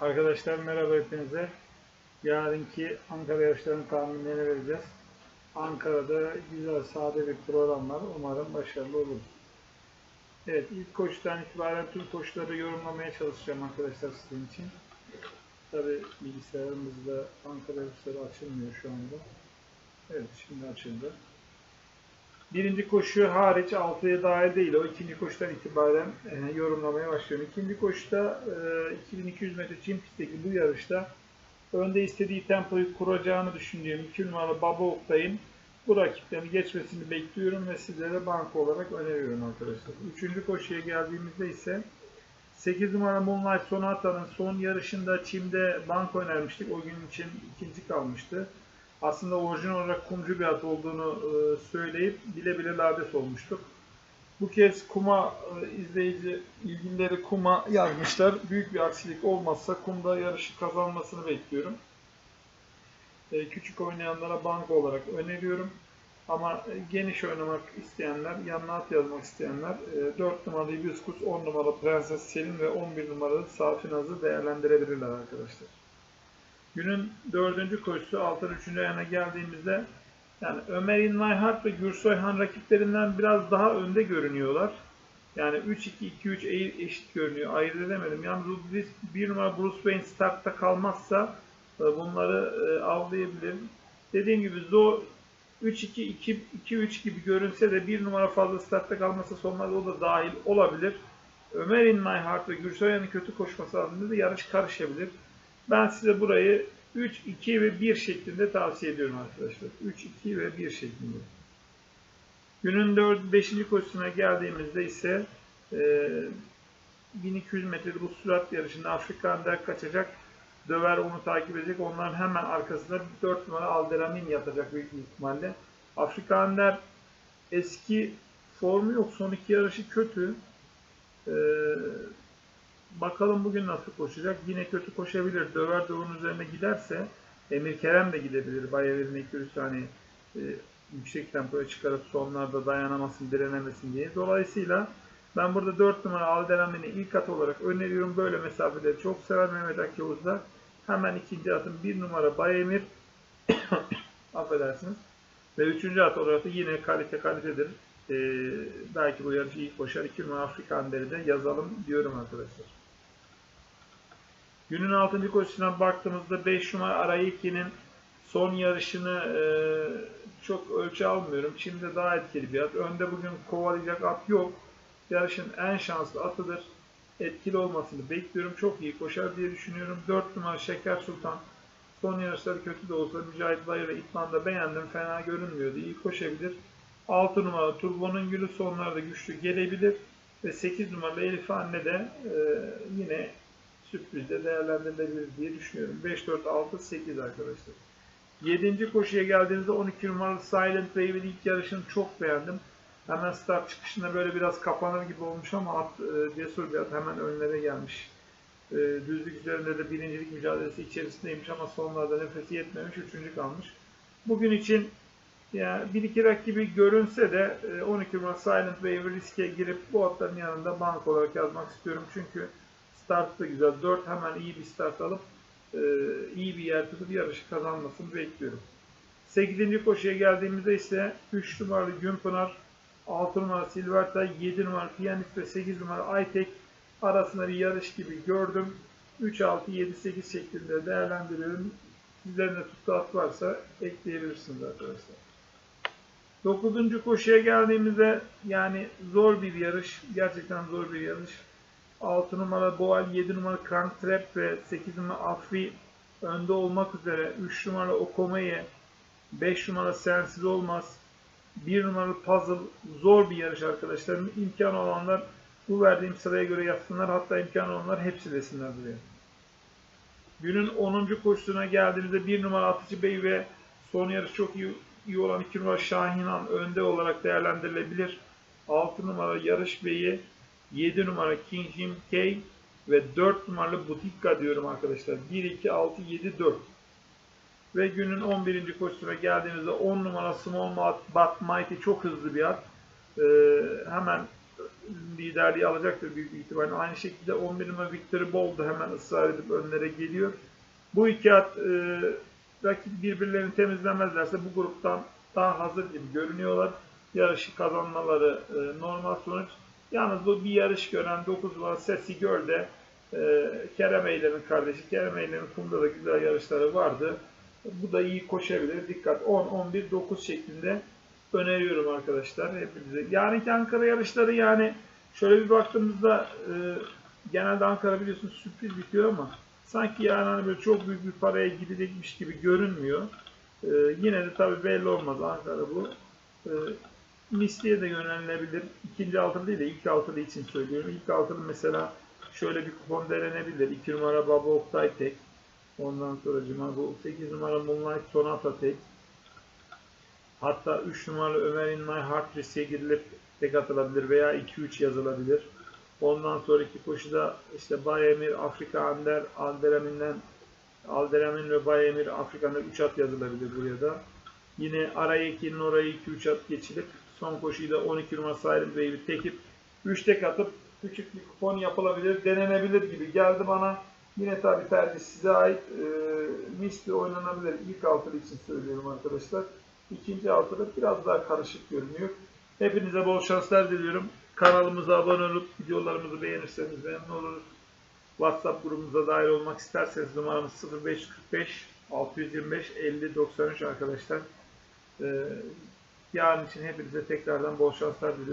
Arkadaşlar merhaba hepinize. Yarınki Ankara yarışlarının tahminlerini vereceğiz. Ankara'da güzel sade bir program var. Umarım başarılı olur. Evet ilk koşudan itibaren tüm koşuları yorumlamaya çalışacağım arkadaşlar sizin için. Tabi bilgisayarımızda Ankara yarışları açılmıyor şu anda. Evet şimdi açıldı. Birinci koşu hariç 6'ya dahil değil. O ikinci koşudan itibaren e, yorumlamaya başlıyorum. İkinci koşuda e, 2200 metre çim pistteki bu yarışta önde istediği tempoyu kuracağını düşündüğüm 2 numaralı Baba Oktay'ın bu rakiplerini geçmesini bekliyorum ve sizlere banko olarak öneriyorum arkadaşlar. Üçüncü koşuya geldiğimizde ise 8 numara Moonlight Sonata'nın son yarışında çimde banko önermiştik. O gün için ikinci kalmıştı aslında orijinal olarak kumcu bir at olduğunu e, söyleyip bile bile lades olmuştuk. Bu kez kuma e, izleyici ilgilileri kuma yazmışlar. Büyük bir aksilik olmazsa kumda yarışı kazanmasını bekliyorum. E, küçük oynayanlara banko olarak öneriyorum. Ama geniş oynamak isteyenler, yanına at yazmak isteyenler e, 4 numaralı Hibiscus, 10 numaralı Prenses Selin ve 11 numaralı Safi Naz'ı değerlendirebilirler arkadaşlar. Günün dördüncü koşusu altın üçüncü ayağına geldiğimizde yani Ömer İnlayhart ve Gürsoyhan rakiplerinden biraz daha önde görünüyorlar. Yani 3-2-2-3 eğ- eşit görünüyor. Ayırt edemedim. Yalnız bu risk bir numara Bruce Wayne startta kalmazsa e, bunları e, avlayabilir. Dediğim gibi Zo 3-2-2-3 gibi görünse de bir numara fazla startta kalmasa sonlarda o da dahil olabilir. Ömer İnlayhart ve Gürsoyhan'ın kötü koşması halinde de yarış karışabilir. Ben size burayı 3, 2 ve 1 şeklinde tavsiye ediyorum arkadaşlar. 3, 2 ve 1 şeklinde. Günün 4, 5. koşusuna geldiğimizde ise e, 1200 metrede bu sürat yarışında Afrika Önder kaçacak. Döver onu takip edecek. Onların hemen arkasında 4 numara Alderamin yatacak büyük ihtimalle. Afrika Önder eski formu yok. Son iki yarışı kötü. Eee Bakalım bugün nasıl koşacak. Yine kötü koşabilir. Döver de onun üzerine giderse Emir Kerem de gidebilir. Bayaver'in ekürüsü hani e, yüksek tempoya çıkarıp sonlarda dayanamasın, direnemesin diye. Dolayısıyla ben burada 4 numara Alderamin'i ilk at olarak öneriyorum. Böyle mesafeleri çok sever Mehmet Akyavuz da. Hemen ikinci atım 1 numara Bayemir. Affedersiniz. Ve üçüncü at olarak da yine kalite kalitedir. Ee, belki bu yarışı iyi koşar. 2 numara Afrikan de yazalım diyorum arkadaşlar. Günün 6. koşusuna baktığımızda 5 numara Arayiki'nin son yarışını e, çok ölçü almıyorum. Çim'de daha etkili bir at. Önde bugün kovalayacak at yok. Yarışın en şanslı atıdır. Etkili olmasını bekliyorum. Çok iyi koşar diye düşünüyorum. 4 numara Şeker Sultan. Son yarışları kötü de olsa Mücahit Bayır ve İtman'da beğendim. Fena görünmüyordu. İyi koşabilir. 6 numara Turbo'nun gülü sonlarda güçlü gelebilir. Ve 8 numaralı Elif Anne de e, yine sürprizde değerlendirilebilir diye düşünüyorum. 5, 4, 6, 8 arkadaşlar. 7. koşuya geldiğinizde 12 numaralı Silent Wave'in ilk yarışını çok beğendim. Hemen start çıkışında böyle biraz kapanır gibi olmuş ama at e, cesur bir at hemen önlere gelmiş. E, düzlük üzerinde de birincilik mücadelesi içerisindeymiş ama sonlarda nefesi yetmemiş. Üçüncü kalmış. Bugün için yani bir iki rakibi görünse de e, 12 numaralı Silent Wave riske girip bu atların yanında bank olarak yazmak istiyorum. Çünkü Start da güzel. 4 hemen iyi bir start alıp e, iyi bir yer tutup yarışı kazanmasını bekliyorum. 8. koşuya geldiğimizde ise 3 numaralı Günpınar, 6 numaralı Silverta, 7 numaralı Piyanist ve 8 numaralı Aytek arasında bir yarış gibi gördüm. 3, 6, 7, 8 şeklinde değerlendiriyorum. Sizlerin de tuttu varsa ekleyebilirsiniz arkadaşlar. 9. koşuya geldiğimizde yani zor bir yarış. Gerçekten zor bir yarış. 6 numara Boal, 7 numara Crank Trap ve 8 numara Afri önde olmak üzere 3 numara Okomeye, 5 numara Sensiz Olmaz, 1 numaralı Puzzle zor bir yarış arkadaşlar. İmkan olanlar bu verdiğim sıraya göre yapsınlar. Hatta imkan olanlar hepsi desinler buraya. Günün 10. koşusuna geldiğimizde 1 numara Atıcı Bey ve son yarış çok iyi, iyi olan 2 numara Şahinan önde olarak değerlendirilebilir. 6 numara Yarış Bey'i 7 numara King Jim K ve 4 numaralı Butika diyorum arkadaşlar. 1, 2, 6, 7, 4. Ve günün 11. koşusuna geldiğimizde 10 numara Small But Mighty çok hızlı bir at. Ee, hemen liderliği alacaktır büyük ihtimalle. Aynı şekilde 11 numara Victory Bold da hemen ısrar edip önlere geliyor. Bu iki at e, rakip birbirlerini temizlemezlerse bu gruptan daha hazır gibi görünüyorlar. Yarışı kazanmaları e, normal sonuç. Yalnız bu bir yarış gören 9 numara Sesi Göl de e, Kerem Eylem'in kardeşi. Kerem Eylem'in kumda da güzel yarışları vardı. Bu da iyi koşabilir. Dikkat 10, 11, 9 şeklinde öneriyorum arkadaşlar hepinize. Yarınki Ankara yarışları yani şöyle bir baktığımızda e, genelde Ankara biliyorsunuz sürpriz bitiyor ama sanki yani hani böyle çok büyük bir paraya gidilecekmiş gibi görünmüyor. E, yine de tabii belli olmaz Ankara bu. E, misliye de yönelilebilir. İkinci altılı değil de ilk altılı için söylüyorum. İlk altılı mesela şöyle bir kupon denenebilir. 2 numara Baba Oktay tek. Ondan sonra cima bu 8 numara Moonlight Sonata tek. Hatta 3 numaralı Ömer İnmay Hard Risk'e girilip tek atılabilir veya 2-3 yazılabilir. Ondan sonraki koşuda işte Bayemir, Afrika Ander, Alderamin'den Alderamin ve Bayemir Afrika'da 3 at yazılabilir buraya da. Yine araya 2'nin oraya 2-3 at geçilip son koşuyu da 12 numara Silent Baby tekip 3 tek atıp küçük bir kupon yapılabilir, denenebilir gibi geldi bana. Yine tabii tercih size ait. E, misli oynanabilir. İlk altılı için söylüyorum arkadaşlar. İkinci altıda biraz daha karışık görünüyor. Hepinize bol şanslar diliyorum. Kanalımıza abone olup videolarımızı beğenirseniz memnun oluruz. WhatsApp grubumuza dahil olmak isterseniz numaramız 0545 625 50 93 arkadaşlar. Ee, yarın için hepinize tekrardan bol şanslar diliyorum.